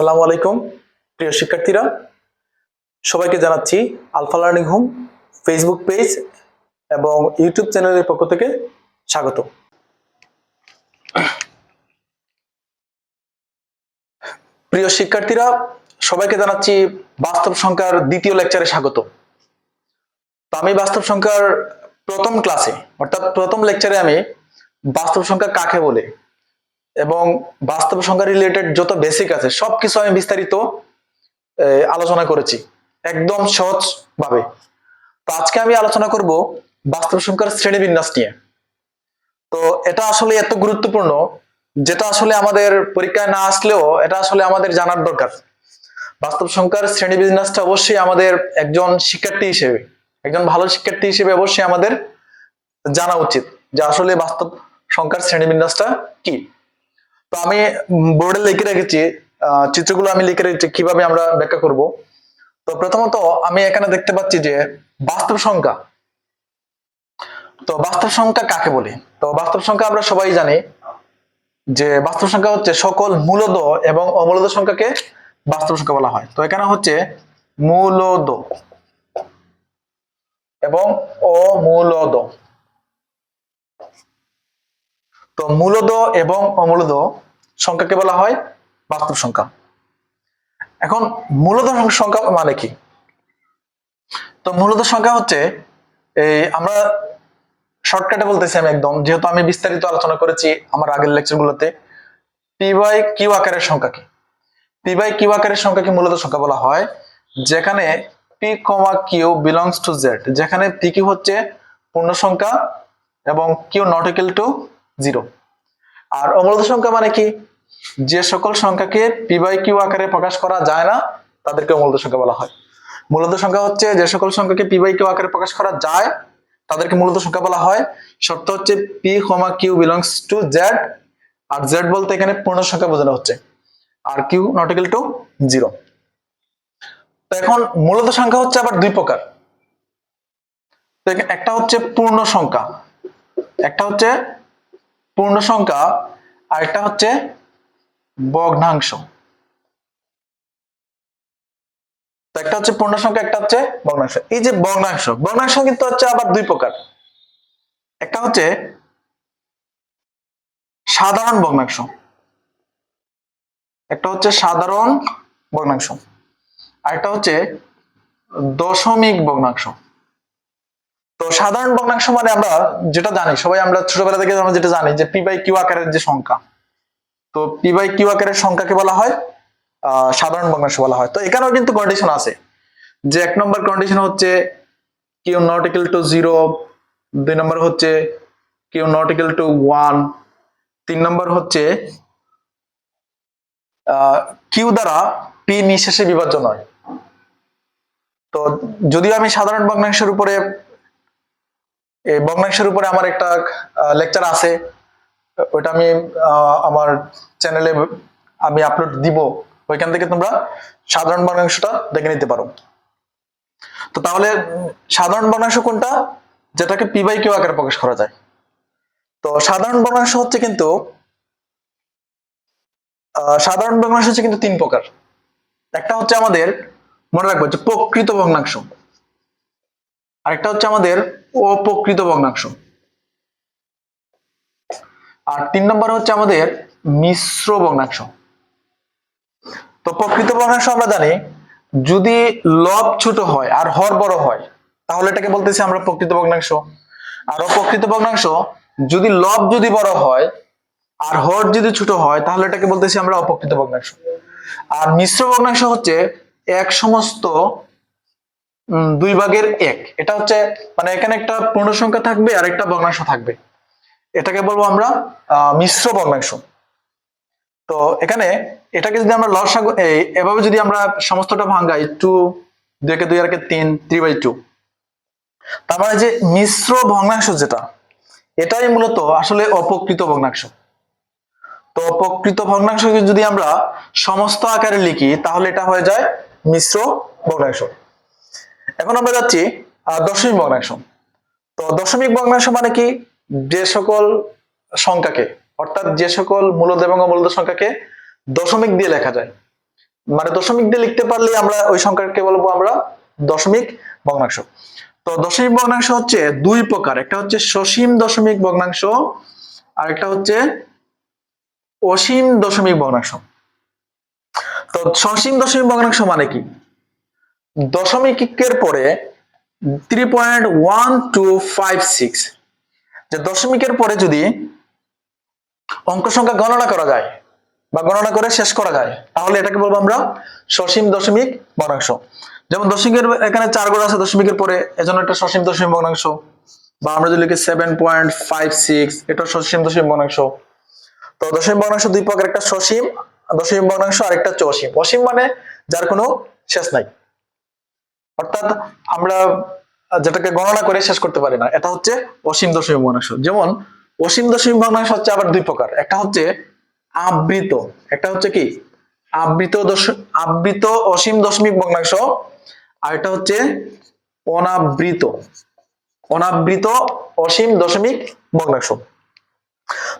আসসালামু আলাইকুম, প্রিয় শিক্ষার্থীরা। সবাইকে জানাচ্ছি Alpha Learning Home Facebook page এবং ইউটিউব চ্যানেলের পক্ষ থেকে স্বাগত। প্রিয় শিক্ষার্থীরা, সবাইকে জানাচ্ছি বাস্তব সংখ্যার দ্বিতীয় লেকচারে স্বাগত। তো আমি বাস্তব সংখ্যার প্রথম ক্লাসে অর্থাৎ প্রথম লেকচারে আমি বাস্তব সংখ্যা কাকে বলে এবং বাস্তব সংখ্যা রিলেটেড যত বেসিক আছে, সবকিছু আমি বিস্তারিত আলোচনা করেছি, একদম সহজ ভাবে তো আজকে আমি আলোচনা করব বাস্তব সংখ্যার শ্রেণীবিন্যাস নিয়ে। তো এটা আসলে এত গুরুত্বপূর্ণ, যেটা আসলে আমাদের পরীক্ষায় না আসলেও এটা আসলে আমাদের জানার দরকার। বাস্তব সংখ্যার শ্রেণীবিন্যাসটা অবশ্যই আমাদের একজন শিক্ষার্থী হিসেবে, একজন ভালো শিক্ষার্থী হিসেবে অবশ্যই আমাদের জানা উচিত যে আসলে বাস্তব সংখ্যার শ্রেণীবিন্যাসটা কি। তো আমি বোর্ডে লিখে রেখেছি চিত্রগুলো আমি লিখে রেখেছি, কীভাবে আমরা ব্যাখ্যা করব। তো প্রথমত আমি এখানে দেখতে পাচ্ছি যে বাস্তব সংখ্যা। তো বাস্তব সংখ্যা কাকে বলে? তো বাস্তব সংখ্যা আমরা সবাই জানি যে বাস্তব সংখ্যা হচ্ছে সকল মূলদ এবং অমূলদ সংখ্যাকে বাস্তব সংখ্যা বলা হয়। তো এখানে হচ্ছে মূলদ এবং অমূলদ। তো মূলদ এবং অমূলদ সংখ্যাকে বলা হয় বাস্তব সংখ্যা। এখন মূলদ সংখ্যা মানে কি? তো মূলদ সংখ্যা হচ্ছে, এই আমরা শর্টকাটে বলতেছি আমি একদম, যেহেতু আমি বিস্তারিত আলোচনা করেছি আমার আগের লেকচারগুলোতে পি বাই কিউ আকারের সংখ্যা কি? পি বাই কিউ আকারের সংখ্যাকে মূলত সংখ্যা বলা হয়? যেখানে P comma Q belongs to Z যেখানে পি কিউ হচ্ছে পূর্ণ সংখ্যা এবং Q not equal to zero. আর অমূলত সংখ্যা মানে কি? যে সকল সংখ্যাকে পি বাই কিউ আকারে প্রকাশ করা যায় না, তাদেরকে অমূলত সংখ্যা বলা হয়। মূলত সংখ্যা হচ্ছে যে সকল সংখ্যাকে পি বাই কিউ আকারে প্রকাশ করা যায়, তাদেরকে মূলত সংখ্যা বলা হয়। শর্ত হচ্ছে P comma Q belongs to Z R Z বলতে এখানে পূর্ণ সংখ্যা বোঝানো হচ্ছে। আর Q not equal to zero তো এখন মূলত সংখ্যা হচ্ছে আবার দুই প্রকার। একটা হচ্ছে পূর্ণ সংখ্যা, একটা হচ্ছে পূর্ণ সংখ্যা আর একটা হচ্ছে ভগ্নাংশ। একটা হচ্ছে পূর্ণ সংখ্যা, একটা হচ্ছে ভগ্নাংশ। এই যে ভগ্নাংশ ভগ্নাংশ কিন্তু হচ্ছে আবার দুই প্রকার। একটা হচ্ছে সাধারণ ভগ্নাংশ, একটা হচ্ছে সাধারণ ভগ্নাংশ আর একটা হচ্ছে দশমিক ভগ্নাংশ। তো সাধারণ ভগ্নাংশ মানে আমরা যেটা জানি, সবাই আমরা ছোটবেলা থেকে আমরা যেটা জানি যে পি বাই কিউ আকারের যে সংখ্যা, তো পি বাই কিউ আকারের সংখ্যাকে বলা হয় সাধারণ ভগ্নাংশ বলা হয়। তো এখানেও কিন্তু কন্ডিশন আছে যে এক নম্বর কন্ডিশন হচ্ছে Q not equal to zero দুই নম্বর হচ্ছে Q not equal to one তিন নম্বর হচ্ছে কিউ দ্বারা পি নিঃশেষে বিভাজ্য নয়। তো যদিও আমি সাধারণ ভগ্নাংশের উপরে এই উপরে আমার একটা লেকচার আছে। ওইটা আমি আমার চ্যানেলে আমি আপলোড দিব। ওইখান থেকে তোমরা সাধারণ ভগ্নাংশটা দেখে নিতে পারো। তো তাহলে, সাধারণ ভগ্নাংশ কোনটা? যেটাকে পি বাই কিউ আকারে প্রকাশ করা যায়। তো সাধারণ ভগ্নাংশ হচ্ছে কিন্তু সাধারণ ভগ্নাংশ হচ্ছে কিন্তু তিন প্রকার। একটা হচ্ছে আমাদের, মনে রাখব যে প্রকৃত ভগ্নাংশ আরেকটা হচ্ছে আমাদের অপ্রকৃত ভগ্নাংশ। আর তিন নম্বর হচ্ছে আমাদের মিশ্র ভগ্নাংশ। তো প্রকৃত ভগ্নাংশ আমরা জানি, যদি লব ছোট হয় আর হর বড় হয়, তাহলে এটাকে বলতেছি আমরা প্রকৃত ভগ্নাংশ। আর অপ্রকৃত ভগ্নাংশ, যদি লব যদি বড় হয় আর হর যদি ছোট হয়, তাহলে এটাকে বলতেছি আমরা অপ্রকৃত ভগ্নাংশ। আর মিশ্র ভগ্নাংশ হচ্ছে এক সমস্ত দুই ভাগের এক। এটা হচ্ছে মানে এখানে একটা পূর্ণ সংখ্যা থাকবে আর একটা ভগ্নাংশ থাকবে। এটাকে বলব আমরা মিশ্র ভগ্নাংশ। তো এখানে এটাকে যদি আমরা এই, এভাবে যদি আমরা সমস্তটা ভাঙ্গাই টু দুই দুই আর একে তিন থ্রি বাই টু তার মানে যে মিশ্র ভগ্নাংশ যেটা, এটাই মূলত আসলে অপকৃত ভগ্নাংশ। তো অপকৃত ভগ্নাংশকে যদি আমরা সমস্ত আকারে লিখি, তাহলে এটা হয়ে যায় মিশ্র ভগ্নাংশ। এখন আমরা যাচ্ছি দশমিক ভগ্নাংশ। তো দশমিক ভগ্নাংশ মানে কি? যে সকল সংখ্যাকে, অর্থাৎ যে সকল মূলদ এবং অমূলদ সংখ্যাকে দশমিক দিয়ে লেখা যায়। মানে দশমিক দিয়ে লিখতে পারলে আমরা ওই সংখ্যাকে বলব আমরা দশমিক ভগ্নাংশ। তো দশমিক ভগ্নাংশ হচ্ছে দুই প্রকার, একটা হচ্ছে সসীম দশমিক ভগ্নাংশ আর একটা হচ্ছে অসীম দশমিক ভগ্নাংশ। তো সসীম দশমিক ভগ্নাংশ মানে কি? দশমিকের পরে three point one two five six যে দশমিকের পরে যদি অঙ্ক সংখ্যা গণনা করা যায় বা গণনা করে শেষ করা যায়, তাহলে এটাকে বলব আমরা সসীম দশমিক ভগ্নাংশ যেমন দশমিকের এখানে চার গড় আছে, দশমিকের পরে এজন্য একটা সসীম দশমিক ভগ্নাংশ বা আমরা যদি লিখি সেভেন পয়েন্ট ফাইভ সিক্স এটা সসীম দশমিক ভগ্নাংশ তো দশমিক ভগ্নাংশ দুই প্রকার, একটা সসীম, দশমিক ভগ্নাংশ আর একটা হচ্ছে অসীম। অসীম মানে যার কোনো শেষ নাই। অর্থাৎ আমরা যেটাকে গণনা করে শেষ করতে পারি না, এটা হচ্ছে অসীম দশমিক ভগ্নাংশ যেমন, অসীম দশমিক ভগ্নাংশ হচ্ছে আবার দুই প্রকার। একটা হচ্ছে আবৃত, একটা হচ্ছে কি? আবৃত দশ, আবৃত অসীম দশমিক ভগ্নাংশ আর এটা হচ্ছে অনাবৃত। অনাবৃত অসীম দশমিক ভগ্নাংশ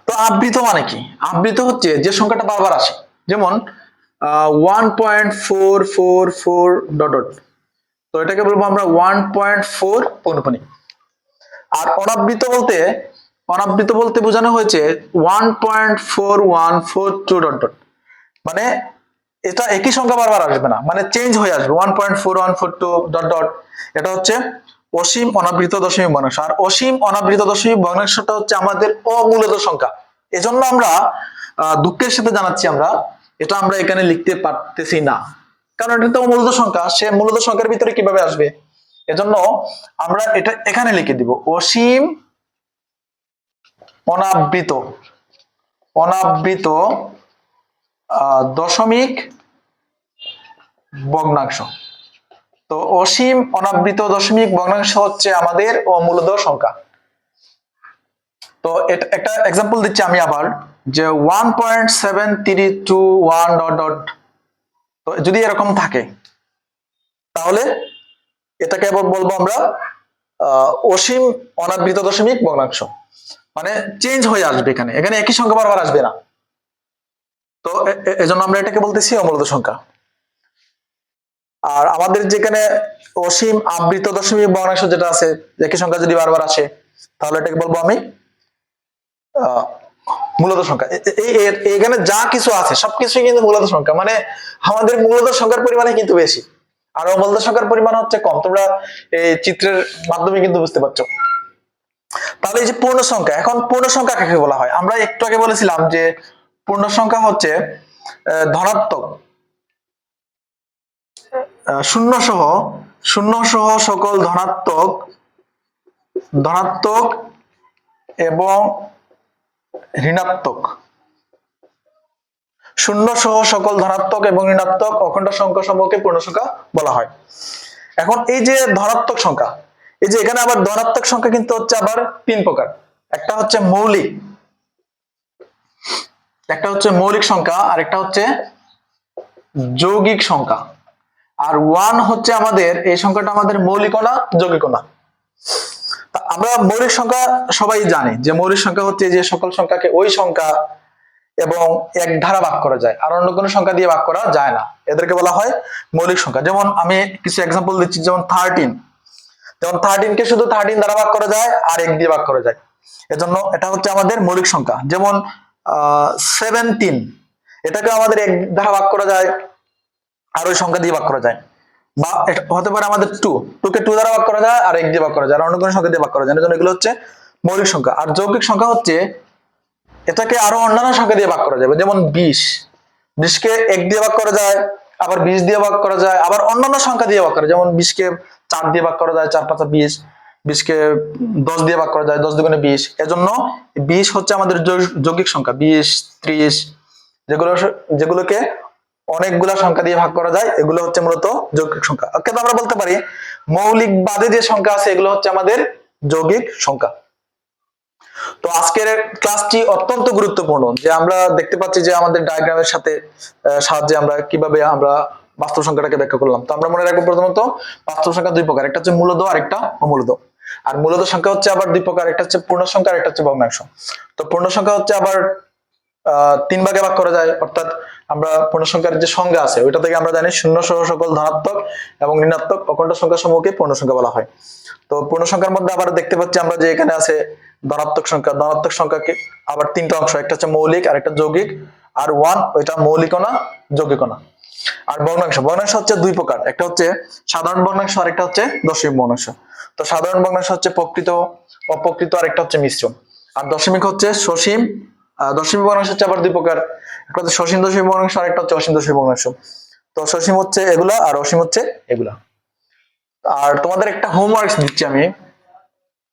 তো আবৃত মানে কি? আবৃত হচ্ছে যে সংখ্যাটা বারবার আসে। যেমন one point four four four dot dot তো এটাকে বলব আমরা ওয়ান পয়েন্ট ফোর পৌনপনি আর অনাবৃত বলতে অনাবৃত বলতে বোঝানো হয়েছে one point four one four two dot dot মানে এটা একই সংখ্যা বারবার আসবে না মানে চেঞ্জ হয়ে আসবে one point four one four two dot dot এটা হচ্ছে অসীম অনাবৃত দশমিক ভগ্নাংশ। আর অসীম অনাবৃত দশমিক ভগ্নাংশটা হচ্ছে আমাদের অমূলত সংখ্যা। এজন্য আমরা দুঃখের সাথে জানাচ্ছি আমরা, এটা আমরা এখানে লিখতে পারতেছি না। কারণ এটা তো মূলত সংখ্যা। সে মূলত সংখ্যার ভিতরে কীভাবে আসবে? এজন্য আমরা এটা এখানে লিখে দিব। অসীম অনাবৃত। অনাবৃত দশমিক ভগ্নাংশ। তো অসীম অনাবৃত দশমিক ভগ্নাংশ হচ্ছে আমাদের অমূলত সংখ্যা। তো একটা এক্সাম্পল দিচ্ছি আমি আবার, যে one point seven three two one dot dot তো যদি এরকম থাকে, তাহলে এটাকে বলব আমরা অসীম অনাবৃত দশমিক ভগ্নাংশ। মানে চেঞ্জ হয়ে আসবে এখানে। এখানে একই সংখ্যা বারবার আসবে না। তো এজন্য আমরা এটাকে বলতেছি অমূলত সংখ্যা। আর আমাদের যেখানে অসীম আবৃত দশমিক ভগ্নাংশ যেটা আছে, একই সংখ্যা যদি বারবার আসে, তাহলে এটাকে বলব আমি মূলত সংখ্যা। এখানে যা কিছু আছে, সবকিছুই কিন্তু মূলত সংখ্যা। মানে আমাদের মূলত সংখ্যার পরিমাণে কিন্তু বেশি। আর অমূলত সংখ্যার পরিমাণ হচ্ছে কম। তোমরা এই চিত্রের মাধ্যমে কিন্তু বুঝতে পারছ। তাহলে এই যে পূর্ণ সংখ্যা, এখন পূর্ণ সংখ্যা কাকে বলা হয়? আমরা একটু আগে বলেছিলাম যে পূর্ণ সংখ্যা হচ্ছে ধনাত্মক। শূন্য সহ শূন্য সহ সকল ধনাত্মক ধনাত্মক এবং ঋণাত্মক। শূন্য সহ সকল ধনাত্মক এবং ঋণাত্মক অখণ্ড সংখ্যা সমূহকে পূর্ণ সংখ্যা বলা হয়। এখন এই যে ধনাত্মক সংখ্যা, এই যে এখানে আবার ধনাত্মক সংখ্যা কিন্তু হচ্ছে আবার তিন প্রকার। একটা হচ্ছে মৌলিক, একটা হচ্ছে মৌলিক সংখ্যা, আর একটা হচ্ছে যৌগিক সংখ্যা। আর ওয়ান হচ্ছে আমাদের, এই সংখ্যাটা আমাদের মৌলিকও না যৌগিকও না আমরা মৌলিক সংখ্যা সবাই জানি যে মৌলিক সংখ্যা হচ্ছে যে সকল সংখ্যাকে ওই সংখ্যা এবং এক ধারা ভাগ করা যায়, আর অন্য কোনো সংখ্যা দিয়ে ভাগ করা যায় না। এদেরকে বলা হয় মৌলিক সংখ্যা। যেমন আমি কিছু এক্সাম্পল দিচ্ছি, যেমন থার্টিন যেমন থার্টিন কে শুধু থার্টিন দ্বারা ভাগ করা যায়, আর এক দিয়ে ভাগ করা যায়। এজন্য এটা হচ্ছে আমাদের মৌলিক সংখ্যা। যেমন সেভেন্টিন এটাকে আমাদের এক ধারা ভাগ করা যায়, আর ওই সংখ্যা দিয়ে ভাগ করা যায়। বা হতে পারে আমাদের টু টু কে টু দ্বারা ভাগ করা যায়, আর এক দিয়ে ভাগ করা যায়, আর অন্য কোনো সংখ্যা দিয়ে ভাগ করা যায় না। এজন্য এগুলো হচ্ছে মৌলিক সংখ্যা। আর যৌগিক সংখ্যা হচ্ছে, এটাকে আরও অন্যান্য সংখ্যা দিয়ে ভাগ করা যাবে। যেমন বিশ। বিশকে এক দিয়ে ভাগ করা যায়, আবার বিশ দিয়ে ভাগ করা যায়, আবার অন্যান্য সংখ্যা দিয়ে ভাগ করা যেমন বিশকে চার দিয়ে ভাগ করা যায়, চার পাঁচা বিশ। বিশকে দশ দিয়ে ভাগ করা যায়, দশ দুগুণে বিশ। এজন্য বিশ হচ্ছে আমাদের যৌগিক সংখ্যা। বিশ, ত্রিশ, যেগুলো যেগুলোকে অনেকগুলা সংখ্যা দিয়ে ভাগ করা যায়, এগুলো হচ্ছে মূলত যৌগিক সংখ্যা। কিন্তু আমরা বলতে পারি মৌলিক বাদে যে সংখ্যা আছে, এগুলো হচ্ছে আমাদের যৌগিক সংখ্যা। তো আজকের ক্লাসটি অত্যন্ত গুরুত্বপূর্ণ, যে আমরা দেখতে পাচ্ছি যে আমাদের ডায়াগ্রামের সাথে সাহায্যে আমরা কীভাবে আমরা বাস্তব সংখ্যাটাকে ব্যাখ্যা করলাম। তো আমরা মনে রাখব প্রথমত, বাস্তব সংখ্যা দুই প্রকার, একটা হচ্ছে মূলদ আর একটা অমূলদ আর মূলদ সংখ্যা হচ্ছে আবার দুই প্রকার, একটা হচ্ছে পূর্ণ সংখ্যা আর একটা হচ্ছে ভগ্নাংশ। তো পূর্ণ সংখ্যা হচ্ছে আবার তিন ভাগে ভাগ করা যায়। অর্থাৎ আমরা পূর্ণসংখ্যার যে সংজ্ঞা আছে, ওইটা থেকে আমরা জানি শূন্য সহ সকল ধনাত্মক এবং ঋণাত্মক অখণ্ড সংখ্যা সমূহকে পূর্ণসংখ্যা বলা হয়। তো পূর্ণসংখ্যার মধ্যে আবার দেখতে পাচ্ছি আমরা যে এখানে আছে ধনাত্মক সংখ্যা, ধনাত্মক সংখ্যাকে আবার তিনটা অংশ, একটা হচ্ছে মৌলিক, আর একটা যৌগিক, আর ওয়ান ওইটা মৌলিক না না। আর ভগ্নাংশ ভগ্নাংশ হচ্ছে দুই প্রকার, একটা হচ্ছে সাধারণ ভগ্নাংশ আর একটা হচ্ছে দশমিক ভগ্নাংশ তো সাধারণ ভগ্নাংশ হচ্ছে প্রকৃত, অপ্রকৃত আর একটা হচ্ছে মিশ্র আর দশমিক হচ্ছে সসীম আহ, দশমিক ভগ্নাংশ হচ্ছে আবার দুই প্রকার। একটা হচ্ছে সসীম দশমিক ভগ্নাংশ আর একটা হচ্ছে অসীম দশমিক ভগ্নাংশ তো সসীম হচ্ছে এগুলা আর অসীম হচ্ছে এগুলা। আর তোমাদের একটা হোমওয়ার্ক দিচ্ছি আমি।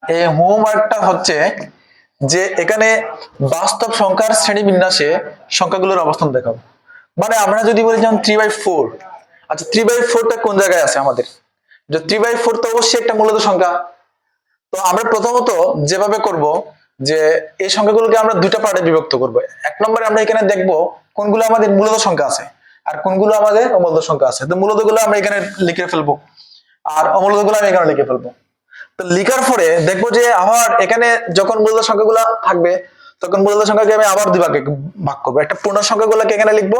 এই হোমওয়ার্কটা হচ্ছে যে এখানে বাস্তব সংখ্যার শ্রেণি বিন্যাসে সংখ্যাগুলোর অবস্থান দেখাবো। মানে আমরা যদি বলি যেমন থ্রি বাই ফোর আচ্ছা থ্রি বাই ফোরটা কোন জায়গায় আছে আমাদের? থ্রি বাই ফোর তো অবশ্যই একটা মূলত সংখ্যা। তো আমরা প্রথমত যেভাবে করব যে এই সংখ্যাগুলোকে আমরা দুইটা পার্টে বিভক্ত করব। এক নম্বরে আমরা এখানে দেখব কোনগুলো আমাদের মূলত সংখ্যা আছে আর কোনগুলো আমাদের অমূলত সংখ্যা আছে। তো মূলতগুলো আমরা এখানে লিখে ফেলব আর অমূলতগুলো আমি এখানে লিখে ফেলব। তো লিখার পরে দেখব যে আবার এখানে যখন মূলত সংখ্যাগুলো থাকবে, তখন মূলত সংখ্যাকে আমি আবার দুই ভাগে ভাগ করব। একটা পূর্ণ সংখ্যাগুলোকে এখানে লিখব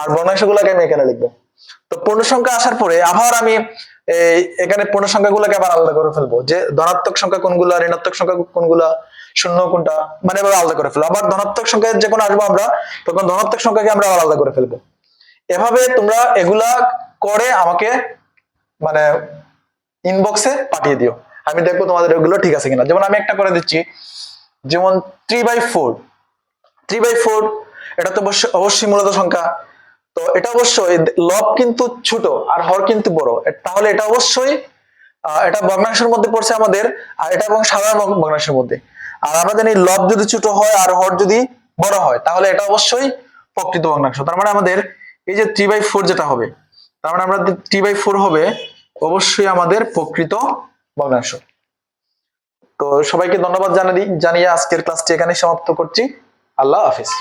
আর ভগ্নাংশ গুলোকে আমি এখানে লিখব। তো পূর্ণ সংখ্যা আসার পরে আবার আমি এখানে পূর্ণ সংখ্যাগুলোকে আবার আলাদা করে ফেলব। যে ধনাত্মক সংখ্যা কোনগুলা, ঋণাত্মক সংখ্যা কোনগুলা শূন্য কোনটা? মানে এবার আলাদা করে ফেলব আবার ধনাত্মক সংখ্যা যখন আসব আমরা, তখন ধনাত্মক সংখ্যাকে আমরা আলাদা করে ফেলব। এভাবে তোমরা এগুলা করে আমাকে মানে ইনবক্সে পাঠিয়ে দিও। আমি দেখব তোমাদের এগুলো ঠিক আছে কিনা। যেমন আমি একটা করে দিচ্ছি। যেমন three by four three by four এটা তো অবশ্যই মূলত সংখ্যা। তো এটা অবশ্যই লব কিন্তু ছোট আর হর কিন্তু বড়। তাহলে এটা অবশ্যই এটা ভগ্নাংশের মধ্যে পড়ছে আমাদের, আর এটা এবং সাধারণ ভগ- ভগ্নাংশের মধ্যে। আর আমরা জানি লব যদি ছোট হয় আর হর যদি বড় হয়, তাহলে এটা অবশ্যই প্রকৃত ভগ্নাংশ। তার মানে আমাদের এই যে থ্রি বাই ফোর যেটা হবে, তার মানে আমরা থ্রি বাই ফোর হবে, অবশ্যই আমাদের প্রকৃত ভগ্নাংশ। তো সবাইকে ধন্যবাদ জানাই, জানিয়ে আজকের ক্লাসটি এখানে সমাপ্ত করছি। আল্লাহ হাফিজ।